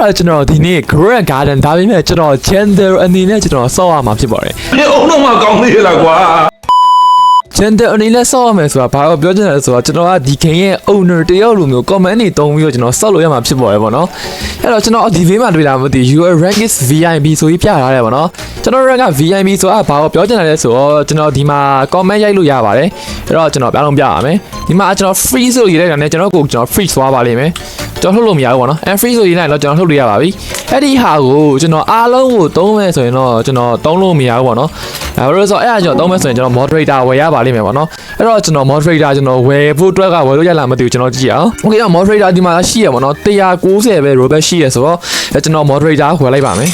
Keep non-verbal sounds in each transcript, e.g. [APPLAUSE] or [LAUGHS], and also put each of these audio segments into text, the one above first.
တော့ကျွန်တော်ဒီနေ့ Grow Garden ဒါပေမဲ့ကျွန်တော် Gender အနေနဲ့ကျွန်တော်ဆော့ရမှာဖြစ်ပါတယ်။ဟဲ့အုံတော့မှကောင်းသေးလားကွာ။ Gender အနေနဲ့ဆော့ရမယ်ဆိုတာဘာလို့ပြောချင်လဲဆိုတော့ကျွန်တော်ကဒီခင်ရဲ့ owner တယောက်လိုမျိုး comment တွေတုံးပြီးတော့ကျွန်တော်ဆော့လို့ရမှာဖြစ်ပါတယ်ပေါ့နော်။အဲ့တော့ကျွန်တော်ဒီ video မှာတွေ့တာမသိ your rank is VIP ဆိုပြီးပြထားတယ်ပေါ့နော်။ကျွန်တော် rank က VIP ဆိုတာဘာလို့ပြောချင်လဲဆိုတော့ကျွန်တော်ဒီမှာ comment ရိုက်လို့ရပါတယ်။အဲ့တော့ကျွန်တော်ပြောင်းလုံးပြရမယ်။ဒီမှာကျွန်တော် free ဆိုရေးလိုက်တာနဲ့ကျွန်တော်ကိုကျွန်တော် free သွားပါလိမ့်မယ်။ ကျွန်တော်လှုပ်လို့မရဘူးပေါ့နော် and free ဆိုရေးလိုက်တော့ကျွန်တော်လှုပ်လို့ရပါပြီအဲ့ဒီဟာကိုကျွန်တော်အားလုံးကိုသုံးမယ်ဆိုရင်တော့ကျွန်တော်သုံးလို့မရဘူးပေါ့နော်ဒါပေမဲ့ဆိုအဲ့ဒါကျွန်တော်သုံးမယ်ဆိုရင်ကျွန်တော် moderator ဝယ်ရပါလိမ့်မယ်ပေါ့နော်အဲ့တော့ကျွန်တော် moderator ကျွန်တော်ဝယ်ဖို့အတွက်ကဝယ်လို့ရလားမသိဘူးကျွန်တော်ကြည့်အောင် okay တော့ moderator ဒီမှာရှိရပေါ့နော်190ပဲ robot ရှိရဆိုတော့အဲ့ကျွန်တော် moderator ဝယ်လိုက်ပါမယ်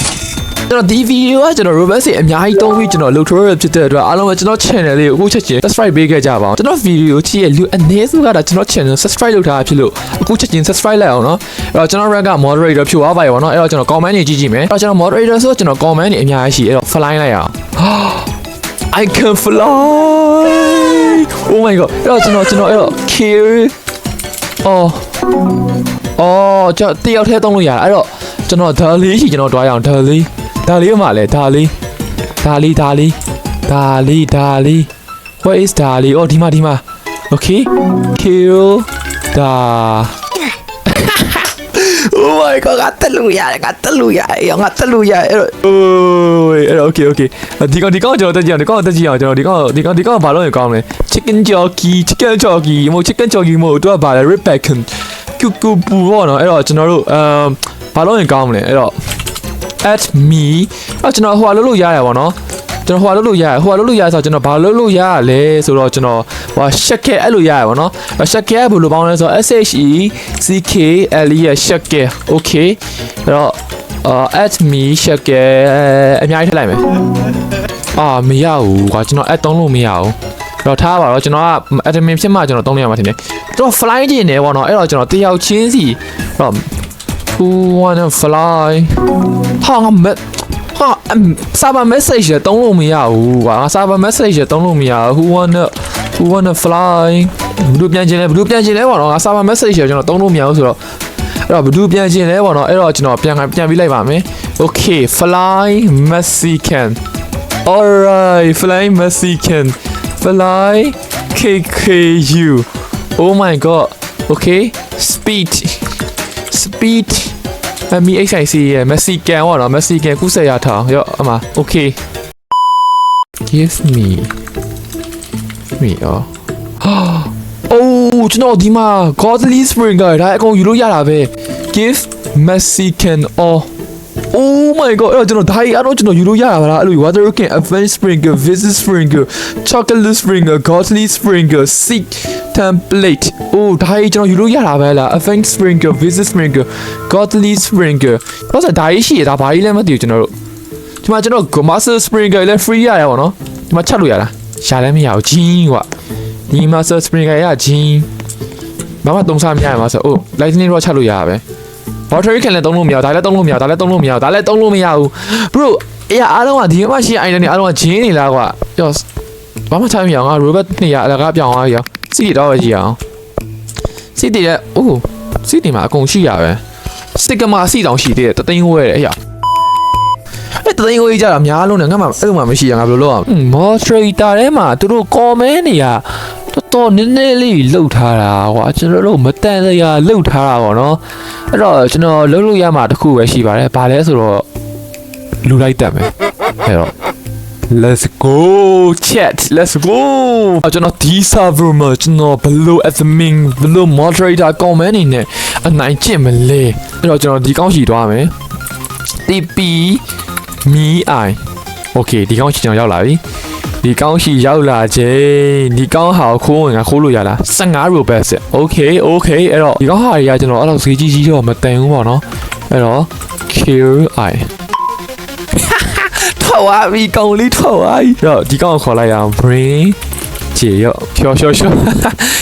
ကျွန်တော်ဒီဗီဒီယိုကကျွန်တော် robot စီအများကြီးသုံးပြီးကျွန်တော် tutorial ဖြစ်တဲ့အတွက်အားလုံးပဲကျွန်တော် channel လေးကိုအခုချက်ချင်း subscribe ပေးခဲ့ကြပါအောင်ကျွန်တော်ဗီဒီယိုကြည့်ရလူအနည်းစုကတော့ကျွန်တော် channel subscribe လုပ်ထားတာဖြစ်လို့အခုချက်ချင်း subscribe လိုက်အောင်နော်အဲ့တော့ကျွန်တော် rank က moderator ဖြစ်သွားပါရေပေါ့နော်အဲ့တော့ကျွန်တော် comment တွေကြည့်ကြည့်မယ်အဲ့တော့ကျွန်တော် moderator ဆိုတော့ကျွန်တော် comment တွေအများကြီးရှိအဲ့တော့ fly လိုက်အောင် I can fly Oh my god အဲ့တော့ကျွန်တော်ကျွန်တော်အဲ့တော့ kill အော်အော်ကျွန်တော်တယောက်တည်းသုံးလို့ရတာအဲ့တော့ကျွန်တော်ဒါလေးရှိကျွန်တော်တွားရအောင်ဒါလေး ဒါလေးကမှလဲဒါလေးဒါလေးဒါလေးဒါလေးဒါလေး What is ဒါလေးအော်ဒီမှာဒီမှာ Okay kill ဒါ Oh my god ငါတက်လို့ရတယ်ငါတက်လို့ရတယ်ငါတက်လို့ရတယ်အဲ့တော့အိုးအဲ့တော့ okay okay ဒီကောင်ဒီကောင်ကျွန်တော်တက်ကြည့်အောင်ဒီကောင်တက်ကြည့်အောင်ကျွန်တော်ဒီကောင်ဒီကောင်ဒီကောင်ဘာလို့လဲကောင်းလဲ chicken jockey chicken jockey မို့ chicken jockey မို့သူကဘာလဲ rib bacon ကူကူပူပေါ့နော်အဲ့တော့ကျွန်တော်တို့အမ်ဘာလို့လဲကောင်းမလဲအဲ့တော့ at me အဲ့ကျွန်တော်ဟိုဟာလုပ်လို့ရတယ်ပေါ့နော်ကျွန်တော်ဟိုဟာလုပ်လို့ရတယ်ဟိုဟာလုပ်လို့ရဆိုတော့ကျွန်တော်ဘာလုပ်လို့ရရလဲဆိုတော့ကျွန်တော်ဟိုရှက်ကဲအဲ့လိုရရပါတော့ရှက်ကဲဘယ်လိုပေါင်းလဲဆိုတော့ S H E C K L E ရှက်ကဲ okay အဲ့တော့အာ at me ရှက်ကဲအများကြီးထည့်လိုက်မယ်အာမရဘူးကွာကျွန်တော် at သုံးလို့မရဘူးတော့ထားပါတော့ကျွန်တော်က admin ဖြစ်မှကျွန်တော်သုံးလို့ရမှာထင်တယ်တော့ fly ကျင်နေပေါ့နော်အဲ့တော့ကျွန်တော်တယောက်ချင်းစီတော့ who wanna fly ဟာငါမဟာစာပါ message ရတုံးလို့မရဘူးကွာငါစာပါ message ရတုံးလို့မရဘူး who wanna who wanna fly ဘယ်လိုပြန်ချင်လဲဘယ်လိုပြန်ချင်လဲပေါ့နော်ငါစာပါ message ရကျွန်တော်တုံးလို့မရဘူးဆိုတော့အဲ့တော့ဘယ်လိုပြန်ချင်လဲပေါ့နော်အဲ့တော့ကျွန်တော်ပြန်ပြန်ပြီးလိုက်ပါမယ် okay fly mexican alright fly mexican fly kku oh my god okay speed speed အမီ HIC ရဲ့ Mexican ပေါ့နော် Mexican ကုဆက်ရထောင်ရော့အမ okay give me me အော်[GASPS] အိုးကျွန်တော်ဒီမှာ Godly Springer ဒါအကုန်ယူလို့ရတာပဲ give Mexican or Oh my god အဲ့တော့ကျွန်တော်ဒါကြီးအဲ့တော့ကျွန်တော်ယူလို့ရတာပါလားအဲ့လို water can advanced sprinkler visit sprinkler chocolate sprinkler godly sprinkler seek template အိုးဒါကြီးကျွန်တော်ယူလို့ရတာပဲလား advanced sprinkler visit sprinkler godly sprinkler ဘာလို့ဒါကြီးရှိရတာဘာကြီးလဲမသိဘူးကျွန်တော်တို့ဒီမှာကျွန်တော် master sprinkler လည်း free ရရပါတော့ဒီမှာချက်လို့ရလားရှာလည်းမရဘူးဂျင်းကွာဒီ master sprinkler ရဂျင်းဘာမှသုံးစားမရမှာဆိုအိုး lightning rod ချက်လို့ရတာပဲ water can လည်းသုံးလို့မရဘူးဒါလည်းသုံးလို့မရဘူးဒါလည်းသုံးလို့မရဘူးဒါလည်းသုံးလို့မရဘူး bro အေးအားလုံးကဒီမှာရှိ item တွေအားလုံးကဂျင်းနေလားကွာကြောဘာမှထားမရအောင်ငါ robot နေရအလကားပြောင်းသွားပြီအောင်စီတီတော့ပဲကြည့်အောင်စီတီလည်းအိုးစီတီမှာအကုန်ရှိရပဲစတစ်ကမာစီတောင်ရှိသေးတယ်တသိန်းဝဲတယ်အေးရအဲ့တသိန်းဝဲကြတာများလုံးနဲ့ငါမှအဲ့လိုမှမရှိရငါဘယ်လိုလုပ်အောင် moderator ထဲမှာသူတို့ comment တွေက တော်တော်နည်းနည်းလေးလှုပ်ထားတာကွာကျွန်တော်တို့မတန်လျာလှုပ်ထားတာပေါ့နော်အဲ့တော့ကျွန်တော်လှုပ်လို့ရမှာတစ်ခုပဲရှိပါတယ်ဘာလဲဆိုတော့လူလိုက်တက်မယ်အဲ့တော့ Let's go chat let's go အကျွန်တော်ဒီ server မှာကျွန်တော်ဘယ်လို admin ဘယ်လို moderator comment နေနဲ့အနိုင်ကျင့်မလဲအဲ့တော့ကျွန်တော်ဒီကောင်းရှိသွားမယ် TP me i okay ဒီကောင်းရှိကျွန်တော်ရောက်လာပြီ ဒီကောင်းရှိရောက်လာခြင်းဒီကောင်းဟာကိုခိုးဝင်ကခိုးလို့ရလား15 robot ဆက် okay okay အဲ့တော့ဒီကောင်းဟာတွေကကျွန်တော်အဲ့လိုဈေးကြီးကြီးတော့မတန်ဘူးပေါ့နော်အဲ့တော့ QI ထွက်သွားပြီကောင်လေးထွက်သွားပြီတော့ဒီကောင်ကိုခေါ်လိုက်ရအောင် brain ခြေရော့ဖြော်ဖြော်ဖြော်အဲ့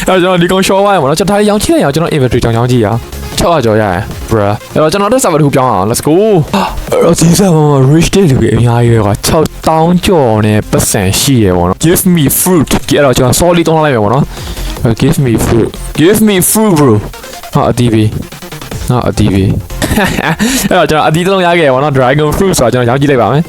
တော့ကျွန်တော်ဒီကောင်ရှော့သွားရမှာနော်ကျွန်တော်ဒါလေးရောင်းချိလိုက်ရအောင်ကျွန်တော် inventory ကြောင်ကြောင်ကြည့်ရအောင်600ကျော်ရရ င် bruh အဲ့တော့ကျွန်တော်တို့ server တစ်ခုပြောင်းအောင် let's go အဲ့တော့ဒီ server မှာ rich တဲ့လူတွေအများကြီးပဲကွာ6000ကျော်နဲ့ပတ်စံရှိရပေါ့နော် give me fruit အဲ့တော့ကျွန်တော် solid တောင်းလိုက်မယ်ပေါ့နော် give me fruit give me fruit bro ဟာအတီးပြီဟာအတီးပြီအဲ့တော့ကျွန်တော်အတီးတစ်လုံးရခဲ့ပါတော့ dragon fruit ဆိုတော့ကျွန်တော်ရောင်းကြည့်လိုက်ပါမယ်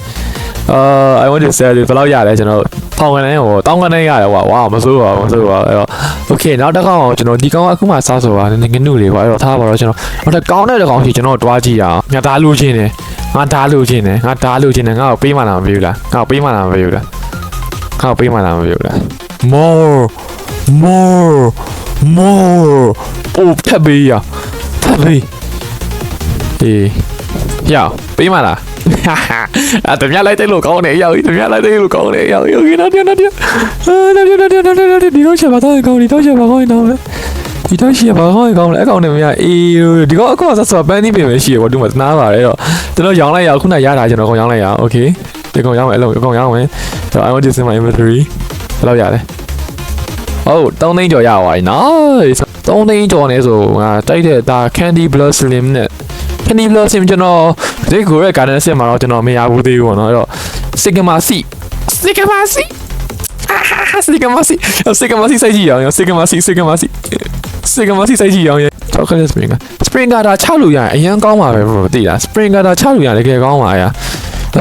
အာ I want to sell ဘယ်လောက်ရလဲကျွန်တော် ပေါင်ကနေဟိုတောင်းကနေရတယ်ကွာဝါမစိုးပါဘူးမစိုးပါဘူးအဲ့တော့ okay နောက်တစ်ခေါက်ကျွန်တော်ဒီကောင်အခုမှစားဆိုပါနည်းနည်းငနုလေးပေါ့အဲ့တော့ထားပါတော့ကျွန်တော်ဟိုတကောင်းတဲ့တကောင်ရှိကျွန်တော်တွားကြည့်ရအောင်ငါဓာတ်လို့ချင်းတယ်ငါဓာတ်လို့ချင်းတယ်ငါဓာတ်လို့ချင်းတယ်ငါ့ကိုပေးမှလားမပေးဘူးလားငါ့ကိုပေးမှလားမပေးဘူးလားငါ့ကိုပေးမှလားမပေးဘူးလား more more more အိုးထပ်ပေးရထပ်ပေးအေးရပေးမှလား အဲ့တမရလိုက်တဲ့လို့ကောင်းတယ်ရောက်တမရလိုက်တဲ့လို့ကောင်းတယ်ရောက်ရောက်နားနားနားအာနားနားနားနားနားဒီတော့ချက်ပါတော့ကောင်းဒီတော့ချက်ပါကောင်းတော့ဒီတော့ချက်ပါကောင်းကောင်းလဲအကောင်နဲ့မရအေးဒီကောအခုမှဆက်ဆိုပန်းသီးပင်ပဲရှိရပေါ့ဒီမှာနားပါတယ်တော့ကျွန်တော်ရောင်းလိုက်ရခုနရတာကျွန်တော်ကောင်ရောင်းလိုက်ရโอเคဒီကောင်ရောင်းမယ်အလုံးကောင်ရောင်းမယ်ဆိုတော့ I want to see my inventory ဘယ်လောက်ရလဲဟုတ်3သိန်းကျော်ရပါပြီ nice 3သိန်းကျော်နေဆိုငါတိုက်တဲ့ဒါ Candy Blossom နဲ့ Candy Blossom ကျွန်တော် ဒီကိုရဲ့ garden ဆက်မှာတော့ကျွန်တော်မရဘူးသေးဘူးပေါ့နော်အဲ့တော့ Sigma C Sigma C အာ Sigma C Sigma C စိုက်ကြည့်အောင် Sigma C Sigma C Sigma C စိုက်ကြည့်အောင် chocolate spring spring ကဒါချလို့ရရင်အရင်ကောင်းပါပဲ bro သိလား spring ကဒါချလို့ရတယ်တကယ်ကောင်းပါရ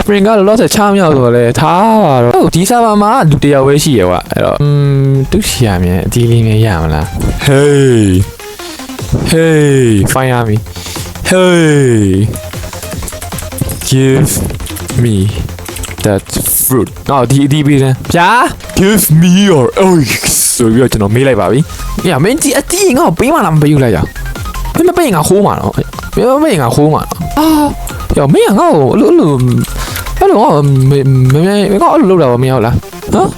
spring ကလောလောဆယ်ချမြောက်ဆိုတော့လေထားပါတော့ဟုတ်ဒီ server မှာလူတစ်ယောက်ပဲရှိရကွာအဲ့တော့อืมသူရှိရမြန်အဒီလေးမြန်ရမလား hey hey fire me hey give me that fruit အော်ဒီဒီပေးစမ်းဗျာ give me your eggs ဆိုပြီးတော့ကျွန်တော်မေးလိုက်ပါပြီ။ညမင်းဒီအတီးငါ့ကိုပေးမလားမပေးဘူးလားကြာ။မင်းမပေးရင်ငါခိုးမှာတော့။မင်းမပေးရင်ငါခိုးမှာတော့။အာယောမင်းကငါ့ကိုအဲ့လိုအဲ့လိုအဲ့လိုငါ့ကိုမမမငါ့ကိုအဲ့လိုလုပ်တာပါမင်းဟုတ်လား။ဟမ်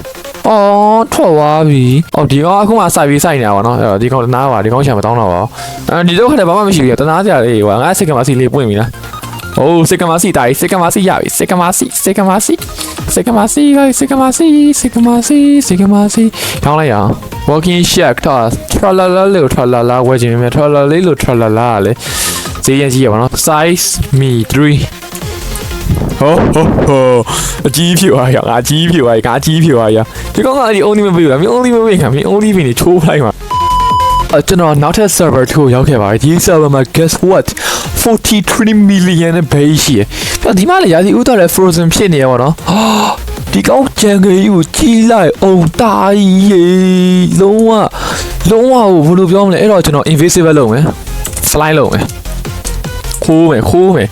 အော်ထွက်သွားပြီ။အော်ဒီကောင်အခုမှစိုက်ပြီးစိုက်နေတာပါနော်။အဲ့တော့ဒီကောင်တနာပါဒီကောင်ချင်မတောင်းတော့ပါဘူး။အဲဒီတော့ခက်တယ်ဘာမှမရှိဘူး။တနာစရာလေးကွာငါစိတ်ကမစီလေးပွင့်ပြီလား။ အိုးစိတ်ကမစီတာစိတ်ကမစီရပြီစိတ်ကမစီစိတ်ကမစီစိတ်ကမစီစိတ်ကမစီစိတ်ကမစီစိတ်ကမစီထောင်းလိုက်ရအောင် walking shack တော့ tralala လို့ tralala ဝယ်ခြင်းမြဲ tralala လေးလို့ tralala လေဈေးရင်ကြီးရပါတော့ size me 3ဟိုဟိုဟိုအကြီးဖြစ်သွားရငါအကြီးဖြစ်သွားရငါအကြီးဖြစ်သွားရဒီကောင်ကအဲ့ဒီ only မပေးဘူးလားမင်း only မပေးခင်မင်း only ပေးနေချိုးလိုက်မှာအ ကျွန်တော်နောက်ထပ် server 2ကိုရောက်ခဲ့ပါတယ်ဒီ server မှာ guess what 43 million နဲ့ဘေးရှိရပြဒီမှာလေရာသီဥတုလည်း frozen ဖြစ်နေရပါတော့ဟာဒီကောင်းကြံကြီးကိုကြီးလိုက်အောင်တာကြီးလုံးဝလုံးဝဘယ်လိုပြောမလဲအဲ့တော့ကျွန်တော် invisible လုပ်မယ် fly လုပ်မယ်ခိုးမယ်ခိုးမယ်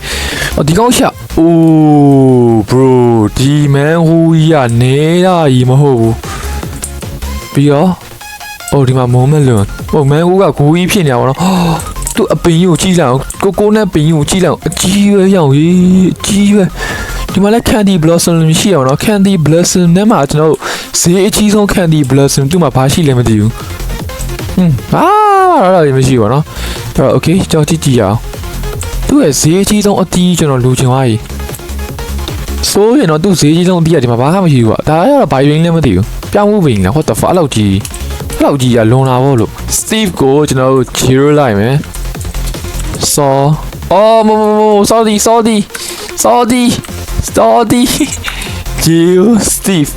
အော်ဒီကောင်းရှာအိုး bro ဒီမန်ဟူကြီးကနေရကြီးမဟုတ်ဘူးပြီးတော့ အော်ဒီမှာမုံမလွန်ဟိုမန်ဟူကဂူကြီးဖြစ်နေရပါတော့သူအပင်ကြီးကိုကြီးလိုက်အောင်ကိုကိုနဲ့ပင်ကြီးကိုကြီးလိုက်အောင်အကြီးပဲရောက်ရေးအကြီးပဲဒီမှာလည်း candy blossom ရှိရအောင်နော် candy blossom နဲ့မှကျွန်တော်တို့ဈေးအကြီးဆုံး candy blossom သူ့မှာဘာရှိလဲမသိဘူးဟွန်းအာတော့မရှိပါတော့အဲ့တော့ okay ကြောက်ကြည့်ကြည့်ရအောင်သူ့ရဲ့ဈေးအကြီးဆုံးအတီးကျွန်တော်လူချင်သွားပြီဆိုရင်တော့သူ့ဈေးကြီးဆုံးအတီးကဒီမှာဘာမှမရှိဘူးကွာဒါကတော့ဘာရင်းလဲမသိဘူးပြောင်းမှုပင်လား what the fuck အဲ့လောက်ကြီး အဲ့လောက်ကြီးကလွန်လာဖို့လို့ Steve ကိုကျွန်တော်တို့ zero လိုက်မယ် so အော်မမမ sorry sorry sorry sorry [LAUGHS] Jill Steve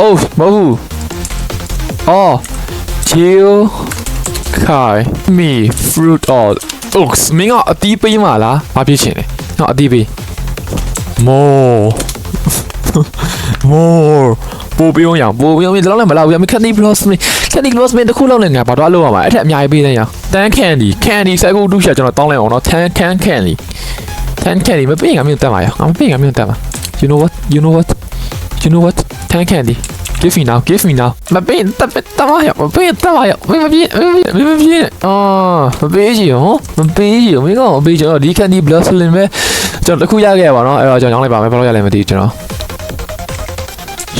အိုးမဟုတ်ဘူးအော် Jill Kai me fruit all oops မင်းကအတီးပေးမှာလားဘာဖြစ်ချင်လဲငါအတီးပေး more [LAUGHS] more ပို့ပြုံးရအောင်ပို့ပြုံးရင်တော့လည်းမလာဘူးရမ candy blossom candy blossom တခုလောက်နဲ့ငါဘာတော့လုပ်ရမှာအဲ့ထက်အများကြီးပေးနေရအောင် tan candy candy စိုက်ကူတူးရှာကျွန်တော်တောင်းလိုက်အောင်နော် tan can candy tan candy မပေးရင်ငါမျိုးတက်ပါရအောင်မပေးရင်ငါမျိုးတက်ပါ you know what you know what you know what tan candy give me now give me now မပေးရင်တက်တက်ပါရမပေးရင်တက်ပါရမမပေးမမမပေးအော်မပေးချင်ဟောမပေးချင်မင်းကမပေးချင်တော့ဒီ candy blossom ပဲကျွန်တော်တခုရခဲ့ရပါတော့အဲ့တော့ကျွန်တော်ရောင်းလိုက်ပါမယ်ဘယ်လိုရလဲမသိဘူးကျွန်တော်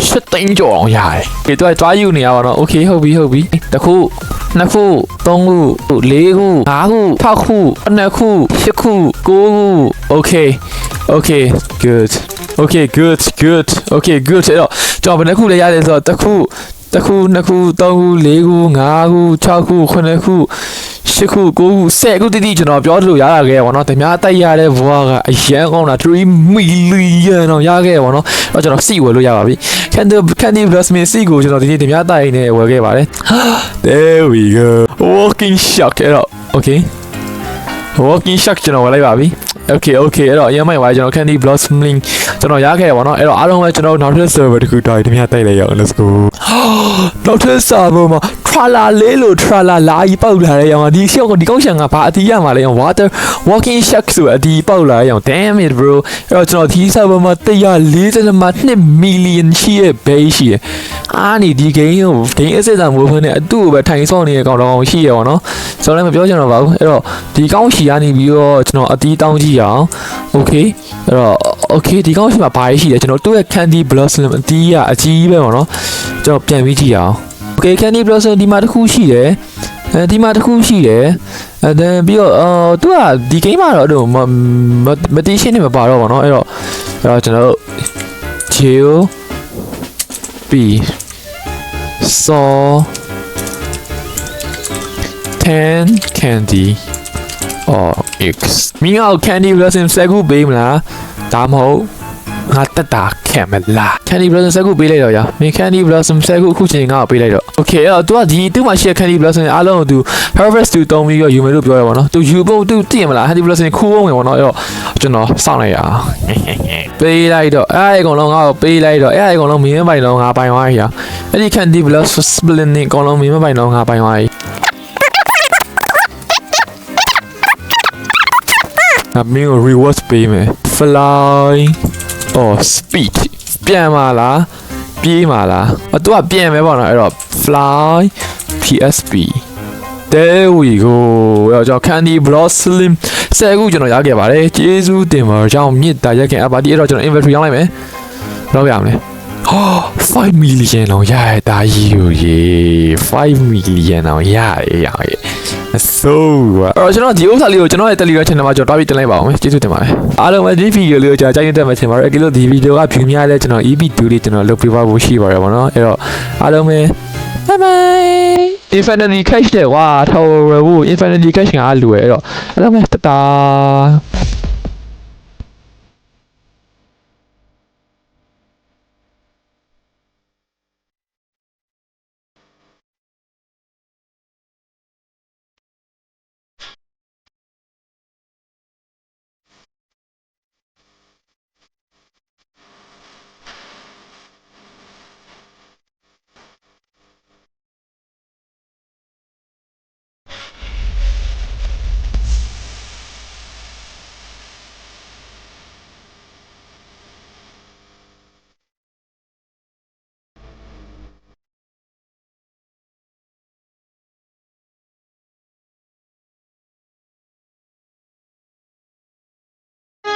ရှစ်သိန်းကျော်အောင်ရတယ်။ဒီတော့တွားယူနေရပါတော့။ Okay ဟုတ်ပြီဟုတ်ပြီ။တစ်ခုနှစ်ခုသုံးခုလေးခုငါးခု၆ခုနှစ်ခုရှစ်ခုကိုးခု Okay Okay good Okay good good Okay good အဲ့တော့ကျွန်တော်ဘယ်နှခုလဲရတယ်ဆိုတော့တစ်ခုတစ်ခုနှစ်ခုသုံးခုလေးခုငါးခု၆ခုခုနှစ်ခု ရှစ်ခုကိုးခုဆယ်ခုတိတိကျွန်တော်ပြောလို့ရတာခဲ့ပါတော့။တမားတိုက်ရတဲ့ဘွားကအရန်ကောင်းတာ3 million တော့ရခဲ့ပါတော့။အဲ့တော့ကျွန်တော်စီဝယ်လို့ရပါပြီ။ Candy Candy Blossom စီကိုကျွန်တော်ဒီနေ့တမားတိုက်နေဝယ်ခဲ့ပါတယ်။ There we go. Walking shock အဲ့တော့ Okay walking shark ကျွန်တော်ဝင်လိုက်ပါပြီ okay okay အဲ့တော့အရင်မှပါကျွန်တော် candy blossoming ကျွန်တော်ရခဲ့ရပါတော့အဲ့တော့အားလုံးပဲကျွန်တော်နောက်ထပ် server တစ်ခုတိုင်းတမတိုက်လိုက်ရအောင် let's go နောက်ထပ် server မှာ trala လေးလို့ trala လာကြီးပေါက်လာတဲ့ရောင်ဒီရှော့ကဒီကောက်ရှန်ကဘာအတီးရမှာလဲရောင် water walking shark ဆိုအတီးပေါက်လာတဲ့ရောင် damn it bro အဲ့တော့ကျွန်တော်ဒီ server မှာ140မှာ2 million ရှိရဲ့ base ရှိရဲ့ အားနေဒီ game ကို game အစစ်အမိုးဖုန်းနဲ့အတူပဲထိုင်ဆော့နေတဲ့ကောင်တော်ရှိရပါတော့ကျွန်တော်လည်းမပြောချင်တော့ပါဘူးအဲ့တော့ဒီကောင်းရှိရနေပြီးတော့ကျွန်တော်အတီးတောင်းကြည့်ရအောင် okay အဲ့တော့ okay ဒီကောင်းရှိမှာဘာရှိလဲကျွန်တော်သူ့ရဲ့ candy blossom အတီးကအကြီးပဲပေါ့နော်ကျွန်တော်ပြန်ပြီးကြည့်ရအောင် okay candy blossom ဒီမှာတစ်ခုရှိတယ်အဲဒီမှာတစ်ခုရှိတယ်အဲဒါပြီးတော့အော်သူကဒီ game မှာတော့အဲ့လိုမမတီးရှင်းနေမပါတော့ပါတော့အဲ့တော့အဲ့တော့ကျွန်တော်တို့ chill b saw 10 candy or x မင်းအောင် candy blossom စက်ခုပေးမလားဒါမဟုတ် ငါတက်တာခံမလား candy blossom စက်ခုပေးလိုက်တော့ရမင်း candy blossom စက်ခုအခုချိန်ငါ့ကိုပေးလိုက်တော့ okay အဲ့တော့ तू ကဒီသူ့မှာရှိတဲ့ candy blossom အားလုံးကို तू harvest တူတုံးပြီးတော့ယူမယ်လို့ပြောရပါတော့ तू ယူဖို့ तू သိရမလား candy blossom ခူးအောင်ဝင်ပါတော့အဲ့တော့ကျွန်တော်စောင့်လိုက်ရအောင်ပေးလိုက်တော့အဲ့ဒီအကုန်လုံးငါ့ကိုပေးလိုက်တော့အဲ့ဒီအကုန်လုံးမင်းမပိုင်တော့ငါပိုင်သွားပြီဟာအဲ့ဒီ candy blossom split နေအကုန်လုံးမင်းမပိုင်တော့ငါပိုင်သွားပြီ ငါမင်းကို rewards ပေးမယ် fly or speed ပြန်ပါလားပြေးပါလားအတူကပြန်ပဲပေါ့နော်အဲ့တော့ fly PSP there we go ရောကျွန်တော် candy blossom ဆယ်ခုကျွန်တော်ရခဲ့ပါတယ်ကျေးဇူးတင်ပါကြောင်းမြစ်တာရက်ခင်အပါတီအဲ့တော့ကျွန်တော် inventory ရောင်းလိုက်မယ်ဘယ်လိုရမလဲ 5 million တော့ရရတာကြီးကိုရေ5 million တော့ရရရရ so အဲ့တော့ကျွန်တော်ဒီဥစ္စာလေးကိုကျွန်တော်ရဲ့ Telegram channel မှာကျွန်တော်တွားပြီးတင်လိုက်ပါအောင်ကျေးဇူးတင်ပါတယ်အားလုံးပဲဒီဗီဒီယိုလေးကိုကျွန်တော်ကြိုက်တက်မှချင်ပါတယ်အကယ်လို့ဒီဗီဒီယိုက view များလဲကျွန်တော် EP2 လေးကျွန်တော်လုပ်ပြပါဖို့ရှိပါတယ်ဗောနော်အဲ့တော့အားလုံးပဲ bye bye infinity cash တဲ့ကွာထော်ရဖို့ infinity cash ကလူရယ်အဲ့တော့အားလုံးပဲတတာ